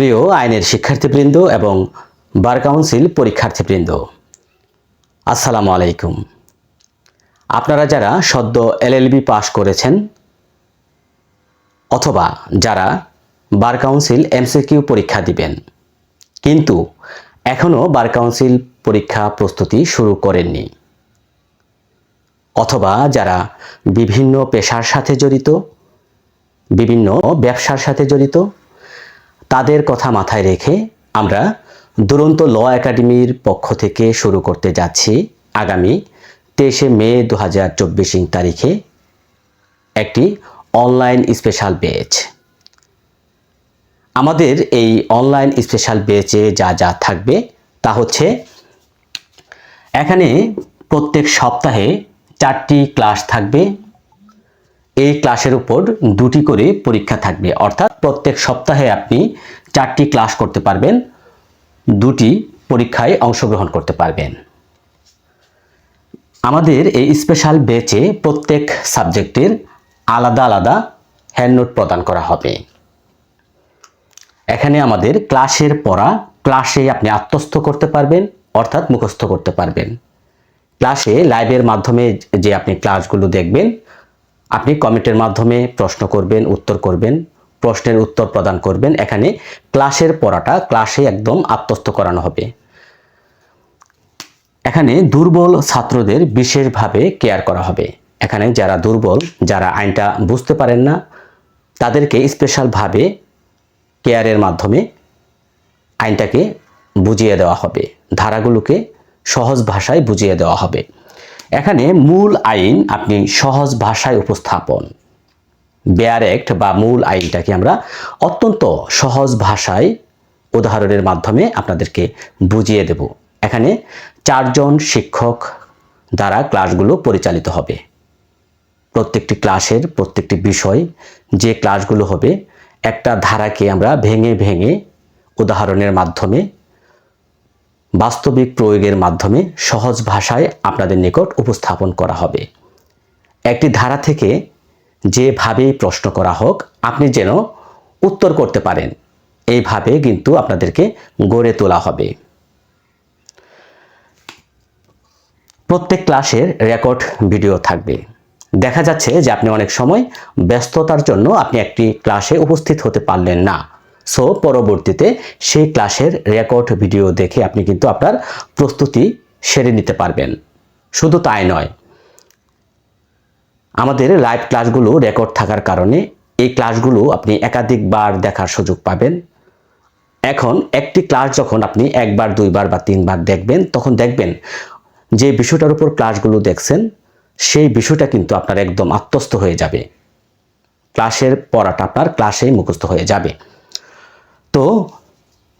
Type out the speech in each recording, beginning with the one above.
প্রিয় আইনের শিক্ষার্থীবৃন্দ এবং বার কাউন্সিল পরীক্ষার্থীবৃন্দ, আসসালামু আলাইকুম। আপনারা যারা সদ্য এলএলবি পাশ করেছেন অথবা যারা বার কাউন্সিল এমসিকিউ পরীক্ষা দিবেন, কিন্তু এখনও বার কাউন্সিল পরীক্ষা প্রস্তুতি শুরু করেননি, অথবা যারা বিভিন্ন পেশার সাথে জড়িত, বিভিন্ন ব্যবসার সাথে জড়িত তাদের কথা মাথায় রেখে আমরা দুরন্ত ল একাডেমির পক্ষ থেকে শুরু করতে যাচ্ছি আগামী তেইশে মে দু হাজার চব্বিশ তারিখে একটি অনলাইন স্পেশাল বেচ আমাদের এই অনলাইন স্পেশাল বেচে যা যা থাকবে তা হচ্ছে এখানে প্রত্যেক সপ্তাহে চারটি ক্লাস থাকবে। এই ক্লাসের উপর দুটি করে পরীক্ষা থাকবে। অর্থাৎ প্রত্যেক সপ্তাহে আপনি চারটি ক্লাস করতে পারবেন, দুটি পরীক্ষায় অংশগ্রহণ করতে পারবেন। আমাদের এই স্পেশাল বেচে প্রত্যেক সাবজেক্টের আলাদা আলাদা হ্যান্ডনোট প্রদান করা হবে। এখানে আমাদের ক্লাসের পড়া ক্লাসে আপনি আত্মস্থ করতে পারবেন, অর্থাৎ মুখস্থ করতে পারবেন। ক্লাসে লাইভের মাধ্যমে যে আপনি ক্লাসগুলো দেখবেন আপনি কমেন্টের মাধ্যমে প্রশ্ন করবেন, উত্তর করবেন, প্রশ্নের উত্তর প্রদান করবেন। এখানে ক্লাসের পড়াটা ক্লাসে একদম আত্মস্থ করানো হবে। এখানে দুর্বল ছাত্রদের বিশেষভাবে কেয়ার করা হবে। এখানে যারা দুর্বল, যারা আইনটা বুঝতে পারেন না, তাদেরকে স্পেশালভাবে কেয়ারের মাধ্যমে আইনটাকে বুঝিয়ে দেওয়া হবে। ধারাগুলোকে সহজ ভাষায় বুঝিয়ে দেওয়া হবে। এখানে মূল আইন আপনি সহজ ভাষায় উপস্থাপন। বেয়ার অ্যাক্ট বা মূল আইনটাকে আমরা অত্যন্ত সহজ ভাষায় উদাহরণের মাধ্যমে আপনাদেরকে বুঝিয়ে দেব। এখানে চারজন শিক্ষক দ্বারা ক্লাসগুলো পরিচালিত হবে। প্রত্যেকটি ক্লাসের প্রত্যেকটি বিষয়, যে ক্লাসগুলো হবে, একটা ধারাকে আমরা ভেঙে ভেঙে উদাহরণের মাধ্যমে বাস্তবিক প্রয়োগের মাধ্যমে সহজ ভাষায় আপনাদের নিকট উপস্থাপন করা হবে। একটি ধারা থেকে যেভাবেই প্রশ্ন করা হোক, আপনি যেন উত্তর করতে পারেন। এইভাবে কিন্তু আপনাদেরকে গড়ে তোলা হবে। প্রত্যেক ক্লাসের রেকর্ড ভিডিও থাকবে। দেখা যাচ্ছে যে আপনি অনেক সময় ব্যস্ততার জন্য আপনি একটি ক্লাসে উপস্থিত হতে পারলেন না। সো পরবর্তীতে সেই ক্লাসের রেকর্ড ভিডিও দেখে আপনি কিন্তু আপনার প্রস্তুতি সেরে নিতে পারবেন। শুধু তাই নয়, আমাদের লাইভ ক্লাসগুলো রেকর্ড থাকার কারণে এই ক্লাসগুলো আপনি একাধিকবার দেখার সুযোগ পাবেন। এখন একটি ক্লাস যখন আপনি একবার, দুইবার বা তিনবার দেখবেন, তখন দেখবেন যে বিষয়টার উপর ক্লাসগুলো দেখছেন, সেই বিষয়টা কিন্তু আপনার একদম আত্মস্থ হয়ে যাবে। ক্লাসের পড়াটা আপনার ক্লাসেই মুখস্থ হয়ে যাবে। তো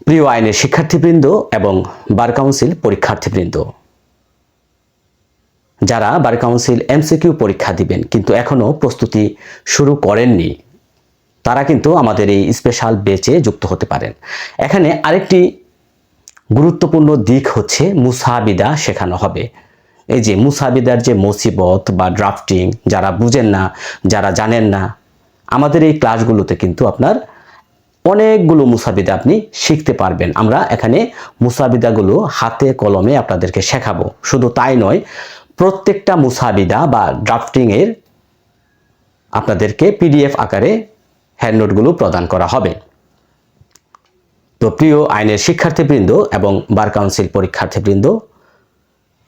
প্রিয় আইনের শিক্ষার্থীবৃন্দ এবং বার কাউন্সিল পরীক্ষার্থীবৃন্দ। যারা বার কাউন্সিল এমসিকিউ পরীক্ষা দিবেন কিন্তু এখনও প্রস্তুতি শুরু করেননি, তারা কিন্তু আমাদের এই স্পেশাল বেচে যুক্ত হতে পারেন। এখানে আরেকটি গুরুত্বপূর্ণ দিক হচ্ছে মুসাবিদা শেখানো হবে। এই যে মুসাবিদার যে মুসিবত বা ড্রাফটিং যারা বুঝেন না, যারা জানেন না, আমাদের এই ক্লাসগুলোতে কিন্তু আপনার অনেকগুলো মুসাবিদা আপনি শিখতে পারবেন। আমরা এখানে মুসাবিদাগুলো হাতে কলমে আপনাদেরকে শেখাবো। শুধু তাই নয়, প্রত্যেকটা মুসাবিদা বা ড্রাফটিংয়ের আপনাদেরকে পিডিএফ আকারে হ্যান্ডনোটগুলো প্রদান করা হবে। তো প্রিয় আইনের শিক্ষার্থীবৃন্দ এবং বার কাউন্সিল পরীক্ষার্থীবৃন্দ,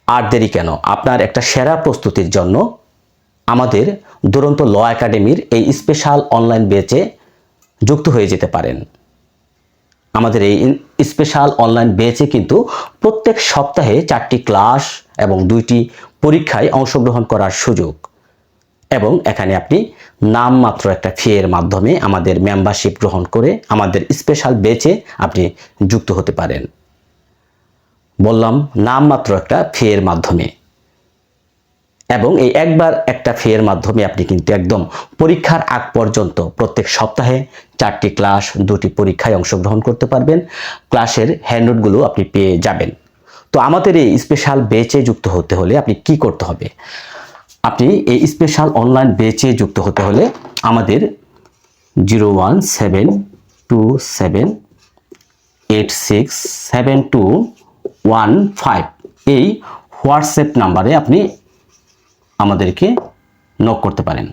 আর দেরি কেন? আপনার একটা সেরা প্রস্তুতির জন্য আমাদের দুরন্ত ল একাডেমির এই স্পেশাল অনলাইন বেচে যুক্ত হয়ে যেতে পারেন। আমাদের এই স্পেশাল অনলাইন বেচে কিন্তু প্রত্যেক সপ্তাহে চারটি ক্লাস এবং দুইটি পরীক্ষায় অংশগ্রহণ করার সুযোগ। এবং এখানে আপনি নামমাত্র একটা ফিয়ের মাধ্যমে আমাদের মেম্বারশিপ গ্রহণ করে আমাদের স্পেশাল বেচে আপনি যুক্ত হতে পারেন। বললাম, নামমাত্র একটা ফিয়ের মাধ্যমে। এবং এই একবার একটা ফের মাধ্যমে আপনি কিন্তু একদম পরীক্ষার আগ পর্যন্ত প্রত্যেক সপ্তাহে চারটি ক্লাস, দুটি পরীক্ষায় অংশগ্রহণ করতে পারবেন। ক্লাসের হ্যান্ডনোটগুলো আপনি পেয়ে যাবেন। তো আমাদের এই স্পেশাল বেচে যুক্ত হতে হলে আপনি কি করতে হবে? আপনি এই স্পেশাল অনলাইন বেচে যুক্ত হতে হলে আমাদের zero one seven two seven, eight six seven two one five এই হোয়াটসঅ্যাপ নাম্বারে আপনি আমাদেরকে নক করতে পারেন।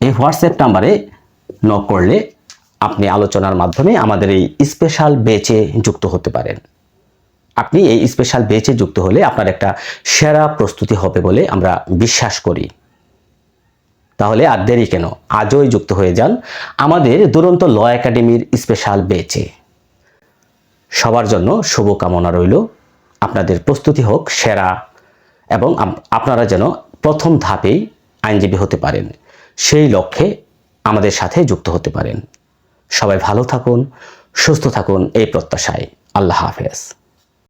এই হোয়াটসঅ্যাপ নাম্বারে নক করলে আপনি আলোচনার মাধ্যমে আমাদের এই স্পেশাল বেচে যুক্ত হতে পারেন। আপনি এই স্পেশাল বেচে যুক্ত হলে আপনার একটা সেরা প্রস্তুতি হবে বলে আমরা বিশ্বাস করি। তাহলে আর দেরি কেন? আজই যুক্ত হয়ে যান আমাদের দুরন্ত ল একাডেমির স্পেশাল বেচে সবার জন্য শুভকামনা রইল। আপনাদের প্রস্তুতি হোক সেরা এবং আপনারা যেন প্রথম ধাপেই আইনজীবী হতে পারেন, সেই লক্ষ্যে আমাদের সাথে যুক্ত হতে পারেন। সবাই ভালো থাকুন, সুস্থ থাকুন এই প্রত্যাশায়। আল্লাহ হাফেজ।